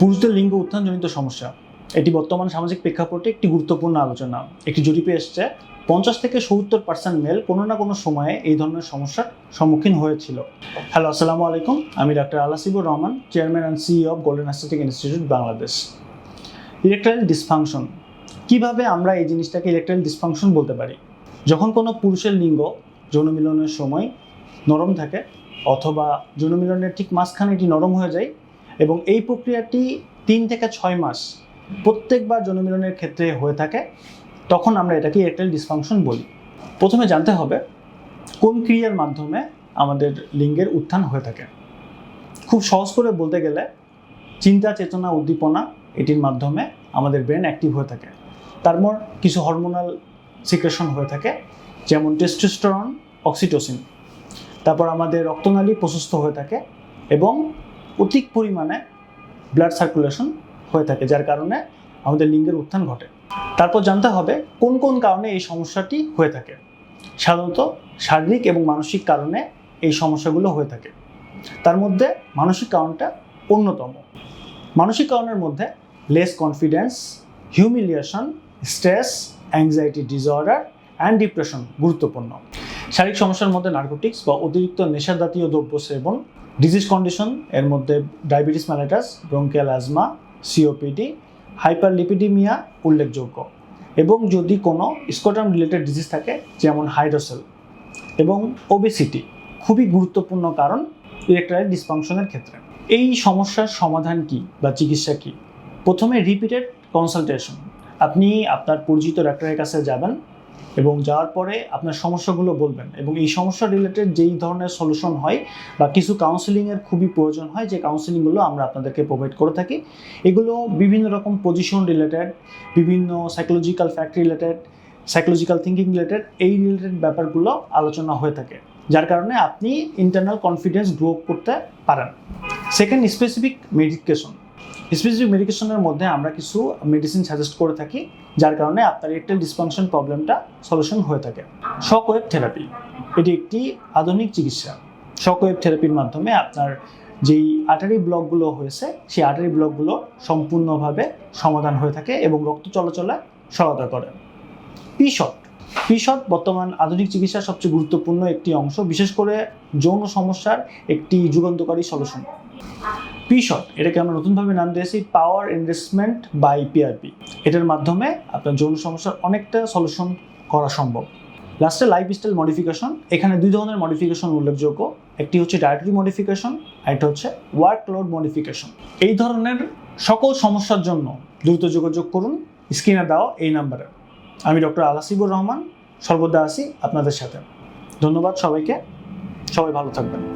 পুরুষদের লিঙ্গ উত্থানজনিত সমস্যা। এটি বর্তমান সামাজিক প্রেক্ষাপটে একটি গুরুত্বপূর্ণ আলোচনা। একটি জরিপে এসছে, পঞ্চাশ থেকে সত্তর পার্সেন্ট মেল কোনো না কোনো সময়ে এই ধরনের সমস্যার সম্মুখীন হয়েছিল। হ্যালো আসসালামু আলাইকুম। আমি doctor Alasibur Rahman chairman and CEO of golden aesthetic institute Bangladesh erectile dysfunction কীভাবে আমরা এই জিনিসটাকে ইলেকট্রাইল ডিসফাংশন বলতে পারি? যখন কোনো পুরুষের লিঙ্গ যৌন মিলনের সময় নরম থাকে, অথবা যৌন মিলনের ঠিক মাঝখানে এটি নরম হয়ে যায় এবং এই প্রক্রিয়াটি তিন থেকে ছয় মাস প্রত্যেকবার জনমিলনের ক্ষেত্রে হয়ে থাকে, তখন আমরা এটাকে ইরেকটাইল ডিসফাংশন বলি। প্রথমে জানতে হবে কোন ক্রিয়ার মাধ্যমে আমাদের লিঙ্গের উত্থান হয়ে থাকে। খুব সহজ করে বলতে গেলে চিন্তা, চেতনা, উদ্দীপনা এটির মাধ্যমে আমাদের ব্রেন অ্যাক্টিভ হয়ে থাকে। তারপর কিছু হরমোনাল সিক্রেশন হয়ে থাকে, যেমন টেস্টোস্টেরন অক্সিটোসিন তারপর আমাদের রক্তনালী প্রশস্ত হয়ে থাকে এবং অধিক পরিমাণে ব্লাড সার্কুলেশন হয়ে থাকে, যার কারণে আমাদের লিঙ্গের উত্থান ঘটে। তারপর জানতে হবে কোন কোন কারণে এই সমস্যাটি হয়ে থাকে। সাধারণত শারীরিক এবং মানসিক কারণে এই সমস্যাগুলো হয়ে থাকে। তার মধ্যে মানসিক কারণটা অন্যতম। মানসিক কারণের মধ্যে less confidence humiliation stress anxiety disorder and depression গুরুত্বপূর্ণ। শারীরিক সমস্যার মধ্যে নার্কোটিক্স বা অতিরিক্ত নেশাজাতীয় দ্রব্য সেবন ডিজিজ কন্ডিশন এর মধ্যে diabetes mellitus bronchial asthma COPD hyperlipidemia উল্লেখযোগ্য। এবং যদি কোনো স্কোটাম রিলেটেড ডিজিজ থাকে, যেমন হাইড্রোসেল এবং ওবেসিটি খুবই গুরুত্বপূর্ণ কারণ ইলেকট্রাইল ডিসফাংশনের ক্ষেত্রে। এই সমস্যার সমাধান কি বা চিকিৎসা কি? প্রথমে রিপিটেড কনসালটেশন আপনি আপনার পরিচিত ডাক্তারের কাছে যাবেন এবং যাওয়ার পরে আপনার সমস্যাগুলো বলবেন এবং এই সমস্যা রিলেটেড যেই ধরনের সলিউশন হয় বা কিছু কাউন্সিলিংয়ের খুবই প্রয়োজন হয়, যে কাউন্সিলিংগুলো আমরা আপনাদেরকে প্রোভাইড করে থাকি, এগুলো বিভিন্ন রকম পজিশন রিলেটেড বিভিন্ন psychological fact related psychological thinking related এই রিলেটেড ব্যাপারগুলো আলোচনা হয়ে থাকে, যার কারণে আপনি ইন্টারনাল কনফিডেন্স গ্রো করতে পারেন। সেকেন্ড স্পেসিফিক মেডিকেশন স্পেসিফিক মেডিকেশনের মধ্যে আমরা কিছু মেডিসিন সাজেস্ট করে থাকি, যার কারণে আপনার ইরেকটাইল ডিসফাংশন প্রবলেমটা সলিউশন হয়ে থাকে। শক ওয়েভ থেরাপি এটি একটি আধুনিক চিকিৎসা। শক ওয়েভ থেরাপির মাধ্যমে আপনার যেই আটারি ব্লকগুলো হয়েছে, সেই আটারি ব্লকগুলো সম্পূর্ণভাবে সমাধান হয়ে থাকে এবং রক্ত চলাচলে সহায়তা করে। পিশট পিশট বর্তমান আধুনিক চিকিৎসার সবচেয়ে গুরুত্বপূর্ণ একটি অংশ, বিশেষ করে যৌন সমস্যার একটি যুগান্তকারী সলিউশন পিশট এটাকে আমরা নতুনভাবে নাম দিয়েছি পাওয়ার ইনভেস্টমেন্ট বাই পিআরপি এটার মাধ্যমে আপনার যৌন সমস্যার অনেকটা সলিউশন করা সম্ভব। লাস্টে লাইফ স্টাইল মডিফিকেশন এখানে দুই ধরনের মডিফিকেশন উল্লেখযোগ্য। একটি হচ্ছে ডায়েটারি মডিফিকেশন আর একটা হচ্ছে ওয়ার্ক লোড মডিফিকেশন এই ধরনের সকল সমস্যার জন্য দ্রুত যোগাযোগ করুন স্ক্রিনে দেওয়া এই নাম্বারে আমি ডক্টর আলাসিবুর রহমান, সর্বদা আছি আপনাদের সাথে। ধন্যবাদ সবাইকে। সবাই ভালো থাকবেন।